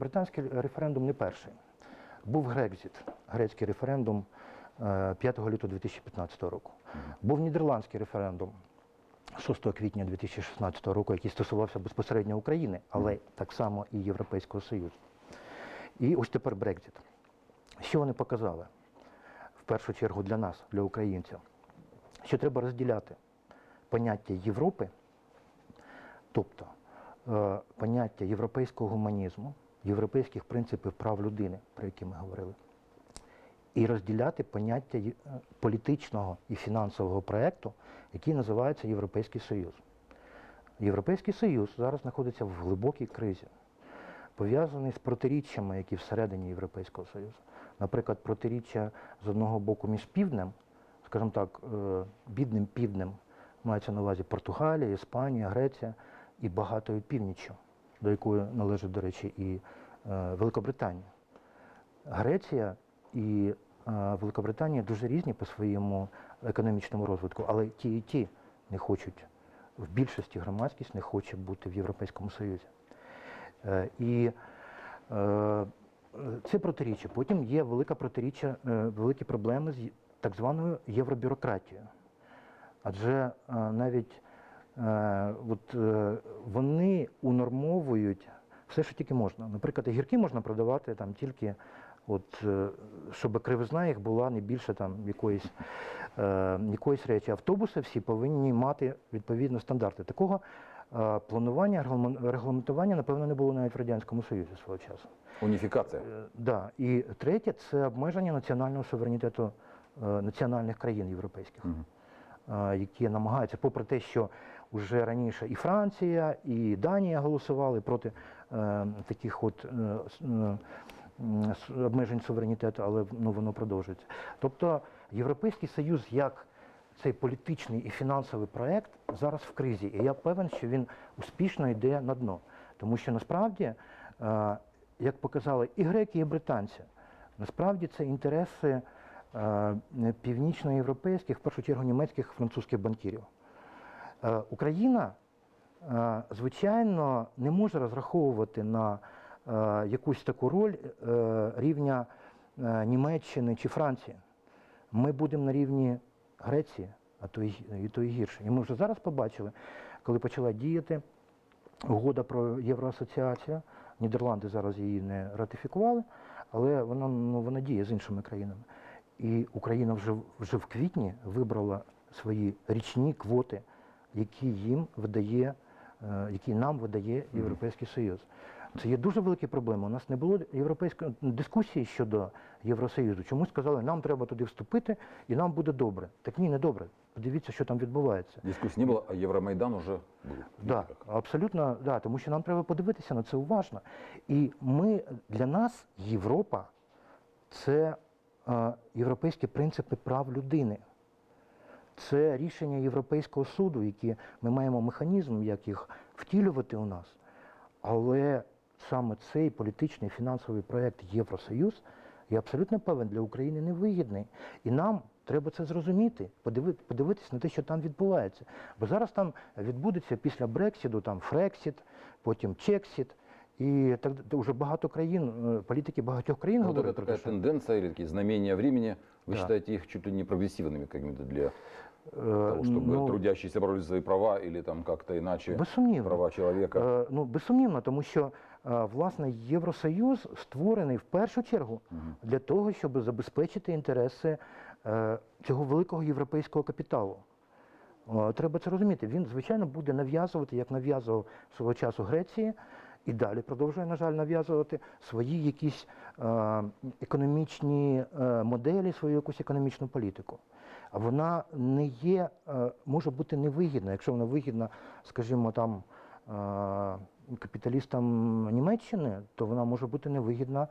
британський референдум не перший. Був Грекзіт, грецький референдум е, 5 лютого 2015 року. Був нідерландський референдум 6 квітня 2016 року, який стосувався безпосередньо України, але так само і Європейського Союзу. І ось тепер Брекзит. Що вони показали? В першу чергу для нас, для українців, що треба розділяти поняття Європи, тобто е, поняття європейського гуманізму, європейських принципів прав людини, про які ми говорили, і розділяти поняття е, політичного і фінансового проєкту, який називається Європейський Союз. Європейський Союз зараз знаходиться в глибокій кризі, пов'язаний з протиріччями, які всередині Європейського Союзу. Наприклад, протиріччя з одного боку між півднем, скажімо так, е, бідним півднем, мається на увазі Португалія, Іспанія, Греція і багатою північчю, до якої належить, до речі, і е, Великобританія. Греція і е, Великобританія дуже різні по своєму економічному розвитку, але ті і ті не хочуть, в більшості громадськість не хоче бути в Європейському Союзі. Е, І це протиріччя. Потім є велика протиріччя, великі проблеми з так званою євробюрократією. Адже навіть от, е, вони унормовують все, що тільки можна. Наприклад, огірки можна продавати там тільки, от, е, щоб кривизна їх була не більше там, якоїсь, е, якоїсь речі. Автобуси всі повинні мати відповідно стандарти. Такого е, планування, регламен- регламентування, напевно, не було навіть в Радянському Союзі свого часу. Унификация. Е, Да. І третє це обмеження національного суверенітету е, національних країн європейських, е, які намагаються, попри те, що вже раніше і Франція, і Данія голосували проти е, таких от е, е, обмежень суверенітету, але ну, воно продовжується. Тобто Європейський Союз як цей політичний і фінансовий проект зараз в кризі. І я певен, що він успішно йде на дно. Тому що насправді, е, як показали і греки, і британці, насправді це інтереси е, північноєвропейських, в першу чергу німецьких, французьких банкірів. Е, Україна, е, звичайно, не може розраховувати на е, якусь таку роль рівня Німеччини чи Франції. Ми будемо на рівні Греції, а то і то й гірше. І ми вже зараз побачили, коли почала діяти угода про євроасоціацію. Нідерланди зараз її не ратифікували, але вона, ну, вона діє з іншими країнами. І Україна вже, вже в квітні вибрала свої річні квоти, які їм видає, е, які нам видає Європейський Союз. Це є дуже великі проблеми. У нас не було європейської дискусії щодо Євросоюзу. Чому сказали, нам треба туди вступити і нам буде добре. Так ні, не добре. Подивіться, що там відбувається. Дискуссий не было, а Евромайдан уже был. Да, абсолютно, да, тому що нам треба подивитися на це уважно. І ми для нас Європа це е, європейські принципи прав людини. Це рішення Європейського суду, які ми маємо механізм, як їх втілювати у нас. Але саме цей політичний фінансовий проєкт Євросоюз, я абсолютно певен, для України невигідний. І нам треба це зрозуміти, подиви- подивитися на те, що там відбувається. Бо зараз там відбудеться після Брексіду, там Фрексіт, потім Чексіт. І так д- вже багато країн, е, політики багатьох країн Вот это говорять про те, такая що тенденция или такие знамения времени, вы Да. считаете их чуть ли не прогрессивными какими-то для е, того, чтобы ну, трудящиеся боролись за свои права или там как-то иначе Безсумнівно. права человека? Е, Ну, безсумнівно, тому що е, власне Євросоюз створений в першу чергу для того, щоб забезпечити інтереси е, цього великого європейського капіталу. Е, Треба це розуміти. Він, звичайно, буде нав'язувати, як нав'язував свого часу Греції, і далі продовжує, на жаль, нав'язувати свої якісь е, економічні е, моделі, свою якусь економічну політику. Вона не є, е, може бути невигідна, якщо вона вигідна, скажімо, там. Капіталістам Німеччини, то вона може бути невигідна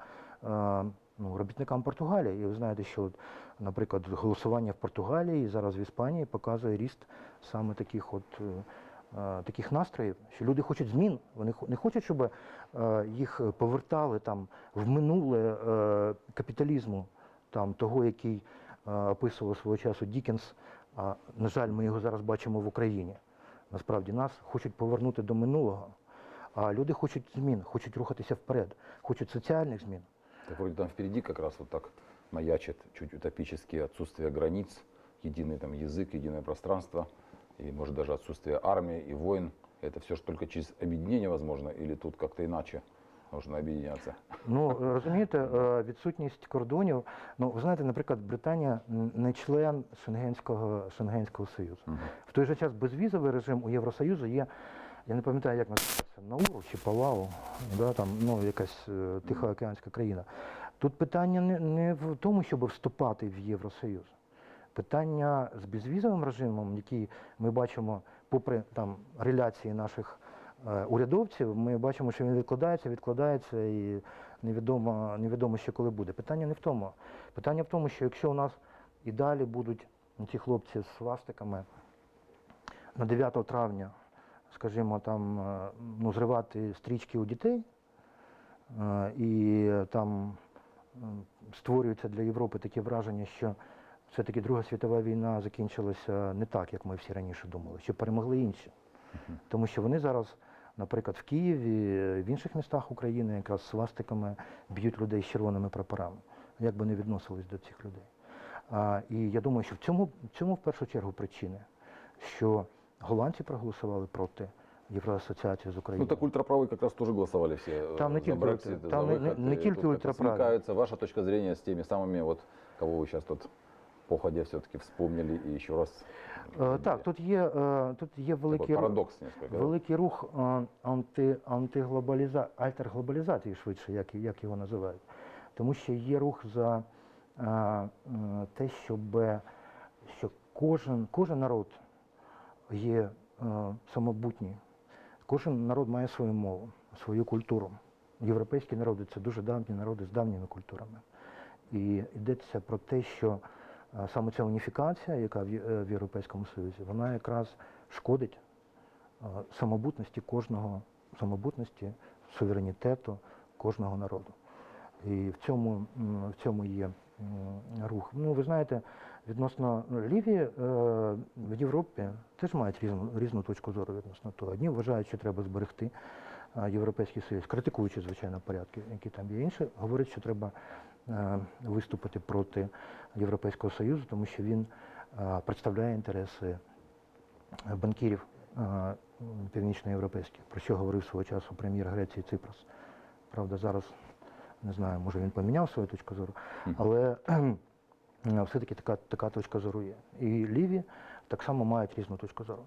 ну, робітникам Португалії. І ви знаєте, що, наприклад, голосування в Португалії і зараз в Іспанії показує ріст саме таких от. Е, Таких настроїв, що люди хочуть змін, вони не хочуть, щоб е, їх повертали там в минуле е, капіталізму, там того, який описував свого часу Дікенс. А на жаль, ми його зараз бачимо в Україні. Насправді нас хочуть повернути до минулого. А люди хочуть змін, хочуть рухатися вперед, хочуть соціальних змін. Так вроде там впереди как раз вот так маячит чуть утопически отсутствие границ, единый там язык, единое пространство, и может даже отсутствие армии и войн. Это все же только через объединение возможно, или тут как-то иначе нужно объединяться? Ну розумієте, е, відсутність кордонів. Ну ви знаєте, наприклад, Британія н- не член Шенгенського Шенгенського союзу. Мгм. В той же час безвізовий режим у Євросоюзу є. Я не пам'ятаю, як називається, Науру чи Палау, да, там, ну, якась е, тихоокеанська країна. Тут питання не, не в тому, щоб вступати в Євросоюз. Питання з безвізовим режимом, який ми бачимо, попри там реляції наших е, урядовців, ми бачимо, що він відкладається, відкладається і невідомо, невідомо ще коли буде. Питання не в тому. Питання в тому, що якщо у нас і далі будуть ці хлопці з свастиками на 9 травня, скажімо, там е, ну, зривати стрічки у дітей, е, і там м, створюється для Європи таке враження, що все-таки Друга світова війна закінчилася не так, як ми всі раніше думали, що перемогли інші. Тому що вони зараз, наприклад, в Києві, в інших містах України якраз свастиками б'ють людей з червоними прапорами, як би не відносились до цих людей. А, і я думаю, що в цьому, в цьому в першу чергу причини, що голландці проголосували проти Євроасоціації з Ну Україною. так ультраправые как раз тоже голосовали все э, Там не за только Брексит, ультра- за там не- не- выход. не и только тут как-то ультраправые. смыкается ваша точка зрения с теми самыми, вот, кого вы сейчас тут походя все-таки вспомнили и еще раз. Е, так, тут є, е, тут є великий, рух- парадокс несколько. великий рух е, анти, антиглобаліза, альтерглобалізації швидше, як, як його називають. Тому що є рух за е, те, щоб що кожен, кожен народ є самобутній. Кожен народ має свою мову, свою культуру. Європейські народи це дуже давні народи з давніми культурами. І йдеться про те, що саме ця уніфікація, яка е, в Європейському Союзі, вона якраз шкодить самобутності кожного, самобутності, суверенітету кожного народу. І в цьому, в цьому є рух. Ну, ви знаєте, відносно Лівії е, в Європі теж мають різну, різну точку зору відносно того. Одні вважають, що треба зберегти Європейський Союз, критикуючи, звичайно, порядки, які там є. Інші говорять, що треба е, виступити проти Європейського Союзу, тому що він е, представляє інтереси е, банкірів північноєвропейських, про що говорив свого часу прем'єр Греції Ципрос. Правда, зараз не знаю, може він поміняв свою точку зору, але все-таки така, така точка зору є. І ліві так само мають різну точку зору.